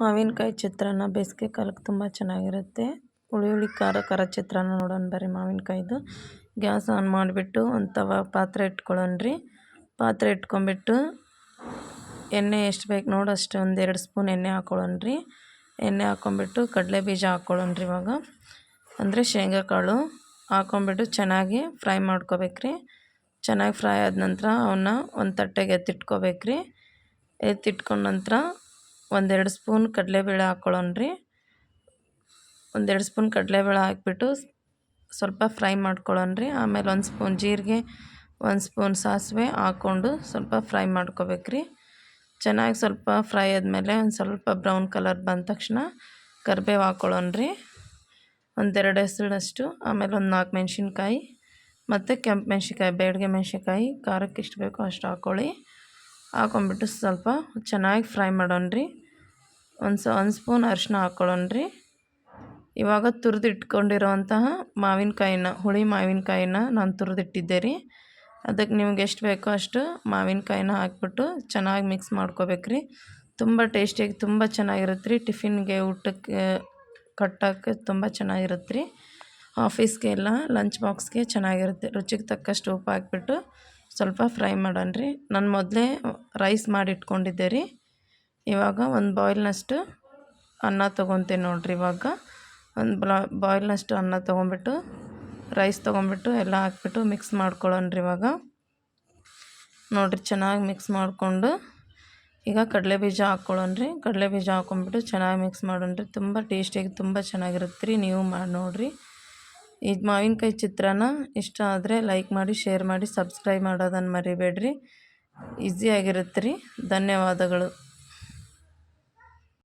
ಮಾವಿನಕಾಯಿ ಚಿತ್ರಾನ್ನ ಬೇಸಿಗೆ ಕಾಲಕ್ಕೆ ತುಂಬ ಚೆನ್ನಾಗಿರುತ್ತೆ. ಹುಳಿ ಹುಳಿ ಖಾರ ಖಾರ ಚಿತ್ರಾನ್ನ ನೋಡೋಣ ಬರ್ರಿ ಮಾವಿನಕಾಯ್ದು. ಗ್ಯಾಸ್ ಆನ್ ಮಾಡಿಬಿಟ್ಟು ಒಂದು ತವ ಪಾತ್ರೆ ಇಟ್ಕೊಳ್ಳೋಣ್ರಿ. ಪಾತ್ರೆ ಇಟ್ಕೊಂಬಿಟ್ಟು ಎಣ್ಣೆ ಎಷ್ಟು ಬೇಕು ನೋಡೋಷ್ಟು ಒಂದು ಎರಡು ಸ್ಪೂನ್ ಎಣ್ಣೆ ಹಾಕ್ಕೊಳ್ಳೋಣ್ರಿ ಎಣ್ಣೆ ಹಾಕ್ಕೊಂಬಿಟ್ಟು ಕಡಲೆ ಬೀಜ ಹಾಕ್ಕೊಳ್ಳೋಣ್ರಿ ಇವಾಗ. ಅಂದರೆ ಶೇಂಗಾಕಾಳು ಹಾಕ್ಕೊಂಬಿಟ್ಟು ಚೆನ್ನಾಗಿ ಫ್ರೈ ಮಾಡ್ಕೋಬೇಕ್ರಿ. ಚೆನ್ನಾಗಿ ಫ್ರೈ ಆದ ನಂತರ ಅವನ್ನ ಒಂದು ತಟ್ಟೆಗೆ ಎತ್ತಿಟ್ಕೋಬೇಕ್ರಿ. ಎತ್ತಿಟ್ಕೊಂಡ ನಂತರ ಒಂದೆರಡು ಸ್ಪೂನ್ ಕಡಲೆಬೇಳೆ ಹಾಕ್ಕೊಳ್ಳೋಣ್ರಿ ಒಂದೆರಡು ಸ್ಪೂನ್ ಕಡಲೆಬೇಳೆ ಹಾಕ್ಬಿಟ್ಟು ಸ್ವಲ್ಪ ಫ್ರೈ ಮಾಡ್ಕೊಳ್ಳೋಣ ರೀ. ಆಮೇಲೆ ಒಂದು ಸ್ಪೂನ್ ಜೀರಿಗೆ, ಒಂದು ಸ್ಪೂನ್ ಸಾಸಿವೆ ಹಾಕ್ಕೊಂಡು ಸ್ವಲ್ಪ ಫ್ರೈ ಮಾಡ್ಕೋಬೇಕ್ರಿ ಚೆನ್ನಾಗಿ ಸ್ವಲ್ಪ ಫ್ರೈ ಆದಮೇಲೆ ಒಂದು ಸ್ವಲ್ಪ ಬ್ರೌನ್ ಕಲರ್ ಬಂದ ತಕ್ಷಣ ಕರಿಬೇವು ಹಾಕ್ಕೊಳ್ಳೋಣ್ರಿ ಒಂದೆರಡು ಹೆಸರಷ್ಟು ಆಮೇಲೆ ಒಂದು ನಾಲ್ಕು ಮೆಣಸಿನ್ಕಾಯಿ ಮತ್ತು ಕೆಂಪು ಮೆಣ್ಸಿನ್ಕಾಯಿ, ಬೇಡಿಗೆ ಮೆಣ್ಸಿನ್ಕಾಯಿ, ಖಾರಕ್ಕೆ ಎಷ್ಟು ಬೇಕೋ ಅಷ್ಟು ಹಾಕ್ಕೊಳ್ಳಿ ಹಾಕೊಂಬಿಟ್ಟು ಸ್ವಲ್ಪ ಚೆನ್ನಾಗಿ ಫ್ರೈ ಮಾಡೋಣ್ರಿ. ಒಂದು ಸ, ಒಂದು ಸ್ಪೂನ್ ಅರಿಶಿನ ಹಾಕ್ಕೊಳ್ಳೋಣ್ರಿ ಇವಾಗ ತುರಿದಿಟ್ಕೊಂಡಿರೋವಂತಹ ಮಾವಿನಕಾಯಿನ, ಹುಳಿ ಮಾವಿನಕಾಯಿನ ನಾನು ತುರಿದಿಟ್ಟಿದ್ದೆ ರೀ. ಅದಕ್ಕೆ ನಿಮ್ಗೆ ಎಷ್ಟು ಬೇಕೋ ಅಷ್ಟು ಮಾವಿನಕಾಯಿನ ಹಾಕ್ಬಿಟ್ಟು ಚೆನ್ನಾಗಿ ಮಿಕ್ಸ್ ಮಾಡ್ಕೋಬೇಕು ರೀ. ತುಂಬ ಟೇಸ್ಟಿಯಾಗಿ ತುಂಬ ಚೆನ್ನಾಗಿರುತ್ತೆ ರೀ. ಟಿಫಿನ್ಗೆ, ಊಟಕ್ಕೆ ಕಟ್ಟೋಕ್ಕೆ ತುಂಬ ಚೆನ್ನಾಗಿರುತ್ತೆ ರೀ. ಆಫೀಸ್ಗೆ ಎಲ್ಲ ಲಂಚ್ ಬಾಕ್ಸ್ಗೆ ಚೆನ್ನಾಗಿರುತ್ತೆ. ರುಚಿಗೆ ತಕ್ಕಷ್ಟು ಉಪ್ಪು ಹಾಕ್ಬಿಟ್ಟು ಸ್ವಲ್ಪ ಫ್ರೈ ಮಾಡೋಣ ರೀ. ನಾನು ಮೊದಲೇ ರೈಸ್ ಮಾಡಿ ಇಟ್ಕೊಂಡಿದ್ದೆ ರೀ. ಇವಾಗ ಒಂದು ಬಾಯ್ಲ್ನಷ್ಟು ಅನ್ನ ತೊಗೊತೀನಿ ನೋಡಿರಿ ಇವಾಗ. ಒಂದು ಬ್ಲಾ ಬಾಯ್ಲ್ನಷ್ಟು ಅನ್ನ ತೊಗೊಂಬಿಟ್ಟು ರೈಸ್ ತೊಗೊಂಬಿಟ್ಟು ಎಲ್ಲ ಹಾಕ್ಬಿಟ್ಟು ಮಿಕ್ಸ್ ಮಾಡ್ಕೊಳ್ಳೋಣ್ರಿ ಇವಾಗ. ನೋಡಿರಿ ಚೆನ್ನಾಗಿ ಮಿಕ್ಸ್ ಮಾಡಿಕೊಂಡು, ಈಗ ಕಡಲೆ ಬೀಜ ಹಾಕ್ಕೊಳ್ಳೋಣ್ರಿ ಕಡಲೆ ಬೀಜ ಹಾಕ್ಕೊಂಬಿಟ್ಟು ಚೆನ್ನಾಗಿ ಮಿಕ್ಸ್ ಮಾಡೋಣ ರೀ. ತುಂಬ ಟೇಸ್ಟಿಯಾಗಿ ತುಂಬ ಚೆನ್ನಾಗಿರುತ್ತೆ ರೀ ನೀವು ಮಾಡಿ ನೋಡಿರಿ. ಇದು ಮಾವಿನಕಾಯಿ ಚಿತ್ರಾನ್ನ ಇಷ್ಟ ಆದರೆ ಲೈಕ್ ಮಾಡಿ ಶೇರ್ ಮಾಡಿ ಸಬ್ಸ್ಕ್ರೈಬ್ ಮಾಡೋದನ್ನು ಮರಿಬೇಡ್ರಿ. ಈಸಿಯಾಗಿರುತ್ತೆ ರೀ. ಧನ್ಯವಾದಗಳು.